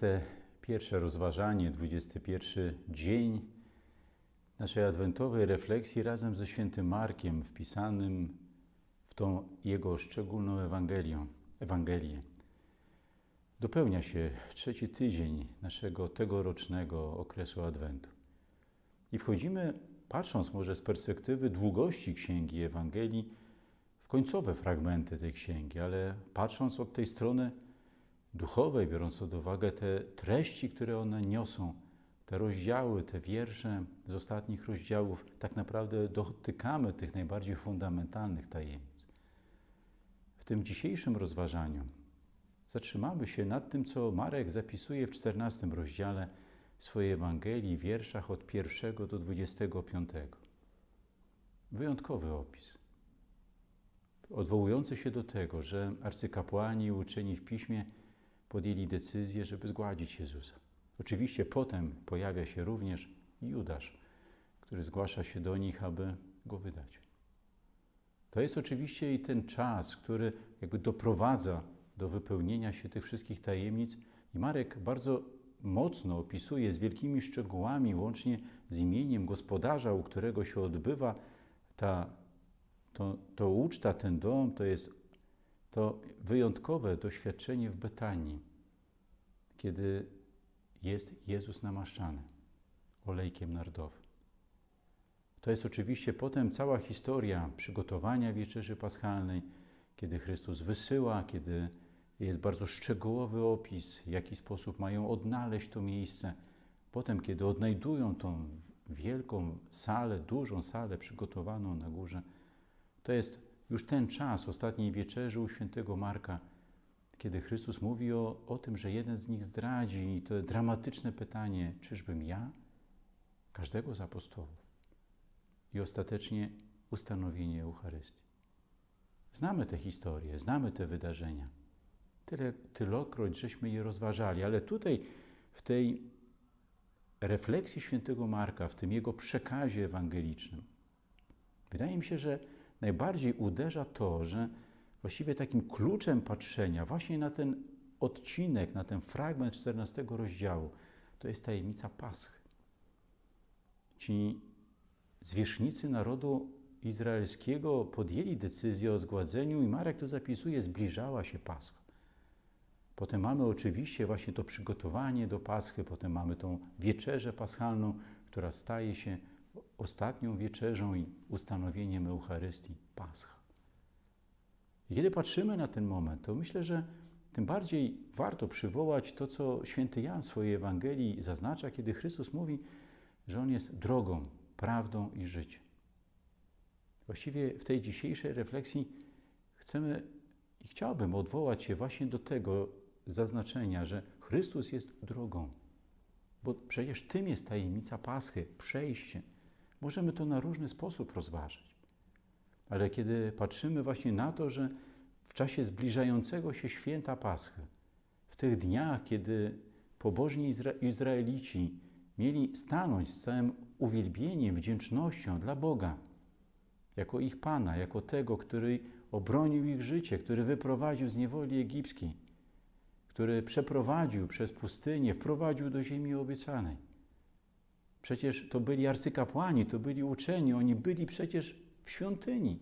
drodzy, 21 rozważanie, 21 dzień naszej adwentowej refleksji razem ze świętym Markiem, wpisanym w tą jego szczególną Ewangelię. Ewangelię. Dopełnia się trzeci tydzień naszego tegorocznego okresu Adwentu. I wchodzimy, patrząc może z perspektywy długości Księgi Ewangelii, w końcowe fragmenty tej księgi, ale patrząc od tej strony duchowej, biorąc pod uwagę te treści, które one niosą, te rozdziały, te wiersze z ostatnich rozdziałów, tak naprawdę dotykamy tych najbardziej fundamentalnych tajemnic. W tym dzisiejszym rozważaniu zatrzymamy się nad tym, co Marek zapisuje w 14 rozdziale swojej Ewangelii, wierszach od 1 do 25. Wyjątkowy opis odwołujący się do tego, że arcykapłani uczeni w piśmie podjęli decyzję, żeby zgładzić Jezusa. Oczywiście potem pojawia się również Judasz, który zgłasza się do nich, aby go wydać. To jest oczywiście i ten czas, który jakby doprowadza do wypełnienia się tych wszystkich tajemnic i Marek bardzo mocno opisuje z wielkimi szczegółami, łącznie z imieniem gospodarza, u którego się odbywa ta to, to uczta, ten dom, to jest to wyjątkowe doświadczenie w Betanii, kiedy jest Jezus namaszczany olejkiem nardowym. To jest oczywiście potem cała historia przygotowania wieczerzy paschalnej, kiedy Chrystus wysyła, kiedy jest bardzo szczegółowy opis, w jaki sposób mają odnaleźć to miejsce. Potem, kiedy odnajdują tą wielką salę, dużą salę przygotowaną na górze, to jest już ten czas ostatniej wieczerzy u świętego Marka, kiedy Chrystus mówi o, o tym, że jeden z nich zdradzi i to dramatyczne pytanie, czyżbym ja? Każdego z apostołów. I ostatecznie ustanowienie Eucharystii. Znamy te historie, znamy te wydarzenia. Tyle, tylokroć żeśmy je rozważali, ale tutaj w tej refleksji świętego Marka, w tym jego przekazie ewangelicznym, wydaje mi się, że najbardziej uderza to, że właściwie takim kluczem patrzenia właśnie na ten odcinek, na ten fragment 14 rozdziału, to jest tajemnica Paschy. Ci zwierzchnicy narodu izraelskiego podjęli decyzję o zgładzeniu i Marek to zapisuje, zbliżała się Pascha. Potem mamy oczywiście właśnie to przygotowanie do Paschy, potem mamy tą wieczerzę paschalną, która staje się ostatnią wieczerzą i ustanowieniem Eucharystii Pascha. I kiedy patrzymy na ten moment, to myślę, że tym bardziej warto przywołać to, co święty Jan w swojej Ewangelii zaznacza, kiedy Chrystus mówi, że On jest drogą, prawdą i życiem. Właściwie w tej dzisiejszej refleksji chcemy i chciałbym odwołać się właśnie do tego zaznaczenia, że Chrystus jest drogą. Bo przecież tym jest tajemnica Paschy, przejście Możemy to na różny sposób rozważyć. Ale kiedy patrzymy właśnie na to, że w czasie zbliżającego się święta Paschy, w tych dniach, kiedy pobożni Izra Izraelici mieli stanąć z całym uwielbieniem, wdzięcznością dla Boga, jako ich Pana, jako tego, który obronił ich życie, który wyprowadził z niewoli egipskiej, który przeprowadził przez pustynię, wprowadził do ziemi obiecanej Przecież to byli arcykapłani, to byli uczeni, oni byli przecież w świątyni.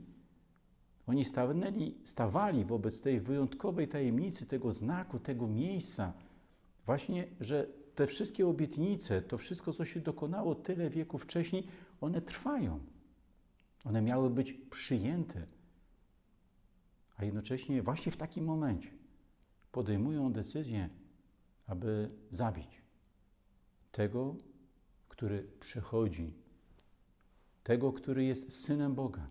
Oni stawali, stawali wobec tej wyjątkowej tajemnicy, tego znaku, tego miejsca, właśnie, że te wszystkie obietnice, to wszystko, co się dokonało tyle wieków wcześniej, one trwają. One miały być przyjęte. A jednocześnie właśnie w takim momencie podejmują decyzję, aby zabić tego, który przychodzi, tego, który jest synem Boga,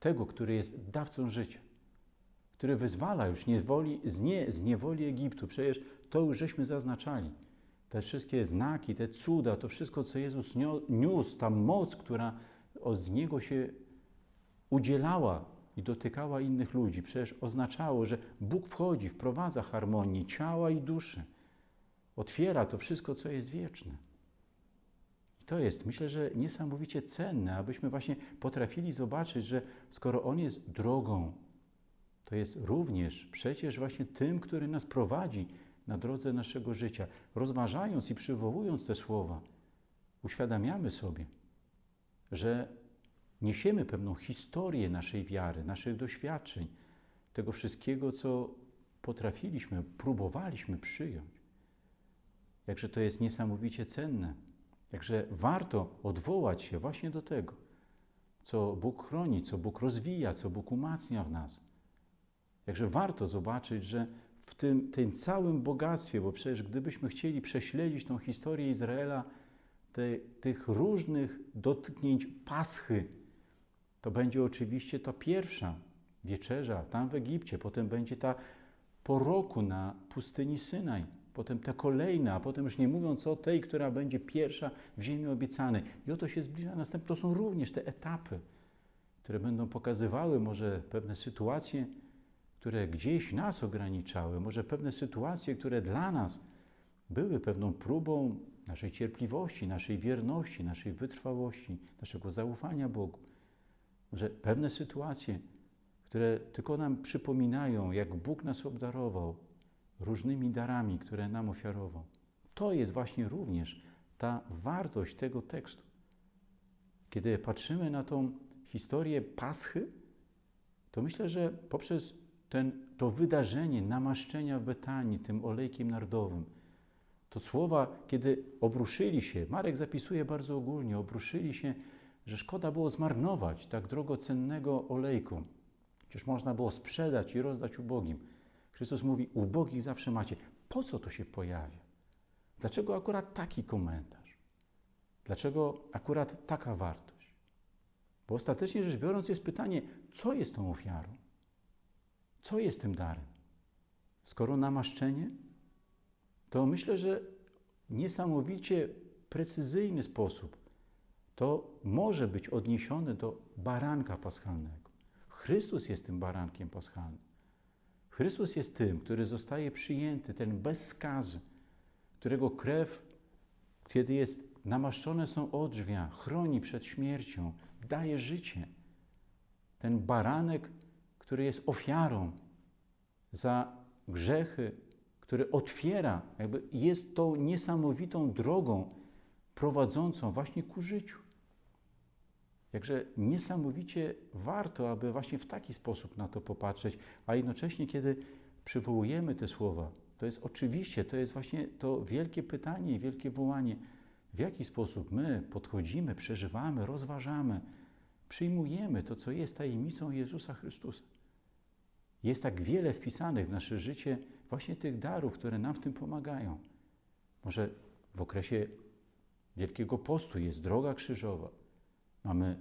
tego, który jest dawcą życia, który wyzwala już niewoli, z, nie, z niewoli Egiptu. Przecież to już żeśmy zaznaczali. Te wszystkie znaki, te cuda, to wszystko, co Jezus niósł, ta moc, która z Niego się udzielała i dotykała innych ludzi, przecież oznaczało, że Bóg wchodzi, wprowadza harmonię ciała i duszy. Otwiera to wszystko, co jest wieczne. To jest, myślę, że niesamowicie cenne, abyśmy właśnie potrafili zobaczyć, że skoro On jest drogą, to jest również przecież właśnie tym, który nas prowadzi na drodze naszego życia. Rozważając i przywołując te słowa, uświadamiamy sobie, że niesiemy pewną historię naszej wiary, naszych doświadczeń, tego wszystkiego, co potrafiliśmy, próbowaliśmy przyjąć. Jakże to jest niesamowicie cenne. Jakże warto odwołać się właśnie do tego, co Bóg chroni, co Bóg rozwija, co Bóg umacnia w nas. Jakże warto zobaczyć, że w tym, tym całym bogactwie, bo przecież gdybyśmy chcieli prześledzić tą historię Izraela, te, tych różnych dotknięć paschy, to będzie oczywiście ta pierwsza wieczerza tam w Egipcie, potem będzie ta po roku na pustyni Synaj, potem te kolejne, a potem już nie mówiąc o tej, która będzie pierwsza w ziemi obiecanej. I oto się zbliża następne. To są również te etapy, które będą pokazywały może pewne sytuacje, które gdzieś nas ograniczały, może pewne sytuacje, które dla nas były pewną próbą naszej cierpliwości, naszej wierności, naszej wytrwałości, naszego zaufania Bogu. Że pewne sytuacje, które tylko nam przypominają, jak Bóg nas obdarował różnymi darami, które nam ofiarował. To jest właśnie również ta wartość tego tekstu. Kiedy patrzymy na tą historię Paschy, to myślę, że poprzez ten, to wydarzenie namaszczenia w Betanii tym olejkiem nardowym, to słowa, kiedy obruszyli się, Marek zapisuje bardzo ogólnie, obruszyli się, że szkoda było zmarnować tak drogocennego olejku. Przecież można było sprzedać i rozdać ubogim. Chrystus mówi: Ubogich zawsze macie. Po co to się pojawia? Dlaczego akurat taki komentarz? Dlaczego akurat taka wartość? Bo ostatecznie rzecz biorąc, jest pytanie, co jest tą ofiarą? Co jest tym darem? Skoro namaszczenie, to myślę, że niesamowicie precyzyjny sposób to może być odniesione do baranka paschalnego. Chrystus jest tym barankiem paschalnym. Chrystus jest tym, który zostaje przyjęty, ten bez skazy, którego krew, kiedy jest namaszczone są odrzwia, chroni przed śmiercią, daje życie. Ten baranek, który jest ofiarą za grzechy, który otwiera, jakby jest tą niesamowitą drogą prowadzącą właśnie ku życiu. Jakże niesamowicie warto, aby właśnie w taki sposób na to popatrzeć, a jednocześnie, kiedy przywołujemy te słowa, to jest oczywiście, to jest właśnie to wielkie pytanie i wielkie wołanie, w jaki sposób my podchodzimy, przeżywamy, rozważamy, przyjmujemy to, co jest tajemnicą Jezusa Chrystusa. Jest tak wiele wpisanych w nasze życie właśnie tych darów, które nam w tym pomagają. Może w okresie Wielkiego Postu jest droga krzyżowa, mamy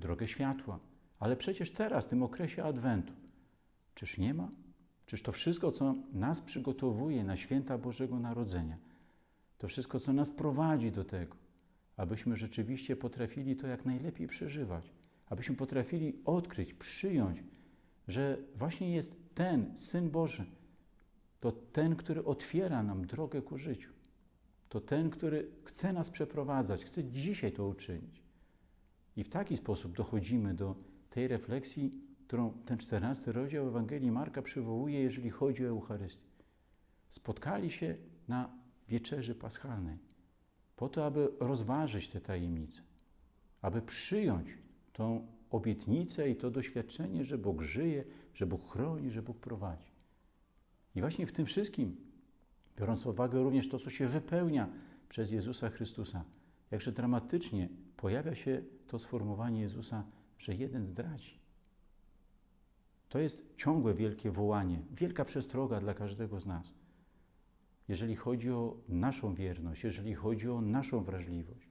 drogę światła, ale przecież teraz, w tym okresie Adwentu, czyż nie ma? Czyż to wszystko, co nas przygotowuje na święta Bożego Narodzenia, to wszystko, co nas prowadzi do tego, abyśmy rzeczywiście potrafili to jak najlepiej przeżywać, abyśmy potrafili odkryć, przyjąć, że właśnie jest ten Syn Boży, to ten, który otwiera nam drogę ku życiu. To ten, który chce nas przeprowadzać, chce dzisiaj to uczynić. I w taki sposób dochodzimy do tej refleksji, którą ten czternasty rozdział Ewangelii Marka przywołuje, jeżeli chodzi o Eucharystię. Spotkali się na wieczerzy paschalnej po to, aby rozważyć te tajemnice, aby przyjąć tą obietnicę i to doświadczenie, że Bóg żyje, że Bóg chroni, że Bóg prowadzi. I właśnie w tym wszystkim, biorąc pod uwagę również to, co się wypełnia przez Jezusa Chrystusa, jakże dramatycznie pojawia się to sformułowanie Jezusa, że jeden zdradzi. To jest ciągłe wielkie wołanie, wielka przestroga dla każdego z nas. Jeżeli chodzi o naszą wierność, jeżeli chodzi o naszą wrażliwość,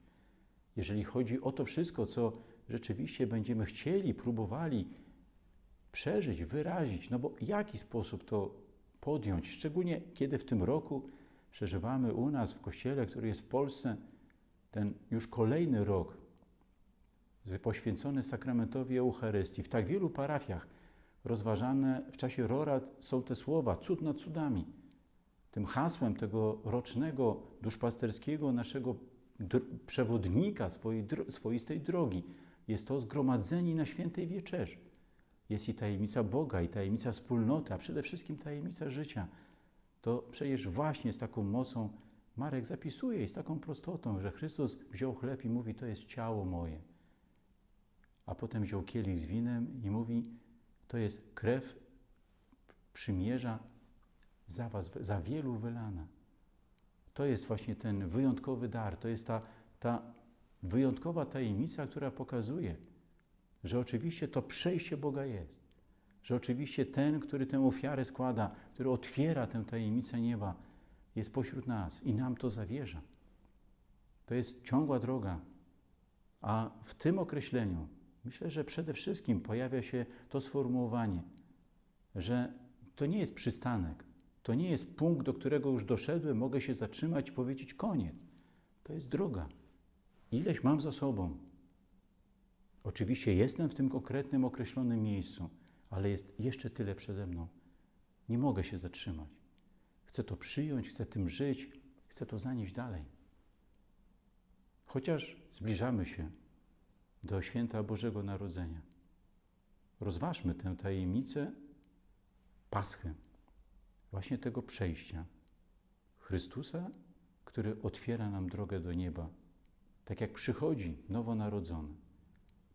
jeżeli chodzi o to wszystko, co rzeczywiście będziemy chcieli, próbowali przeżyć, wyrazić, no bo jaki sposób to podjąć, szczególnie kiedy w tym roku przeżywamy u nas w kościele, który jest w Polsce, ten już kolejny rok poświęcony sakramentowi Eucharystii. W tak wielu parafiach rozważane w czasie rorad są te słowa, cud nad cudami. Tym hasłem tego rocznego, duszpasterskiego naszego przewodnika swojej, swoistej drogi jest to zgromadzenie na świętej wieczerzy. jest i tajemnica Boga, i tajemnica wspólnoty, a przede wszystkim tajemnica życia. To przecież właśnie z taką mocą Marek zapisuje i z taką prostotą, że Chrystus wziął chleb i mówi: To jest ciało moje. A potem wziął kielich z winem i mówi: To jest krew przymierza za was, za wielu wylana. To jest właśnie ten wyjątkowy dar, to jest ta, ta wyjątkowa tajemnica, która pokazuje, że oczywiście to przejście Boga jest. Że oczywiście ten, który tę ofiarę składa, który otwiera tę tajemnicę nieba, jest pośród nas i nam to zawierza. To jest ciągła droga. A w tym określeniu myślę, że przede wszystkim pojawia się to sformułowanie, że to nie jest przystanek, to nie jest punkt, do którego już doszedłem, mogę się zatrzymać i powiedzieć koniec. To jest droga. Ileś mam za sobą. Oczywiście jestem w tym konkretnym, określonym miejscu, ale jest jeszcze tyle przede mną. Nie mogę się zatrzymać. Chcę to przyjąć, chcę tym żyć, chcę to zanieść dalej. Chociaż zbliżamy się do święta Bożego Narodzenia, rozważmy tę tajemnicę Paschy, właśnie tego przejścia Chrystusa, który otwiera nam drogę do nieba, tak jak przychodzi nowonarodzony,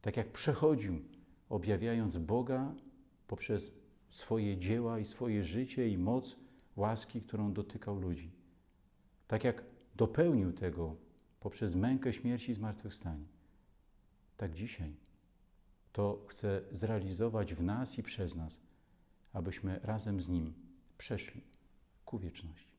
tak jak przechodził, objawiając Boga poprzez swoje dzieła i swoje życie i moc łaski, którą dotykał ludzi. Tak jak dopełnił tego poprzez mękę śmierci i zmartwychwstanie. Tak dzisiaj to chce zrealizować w nas i przez nas, abyśmy razem z Nim przeszli ku wieczności.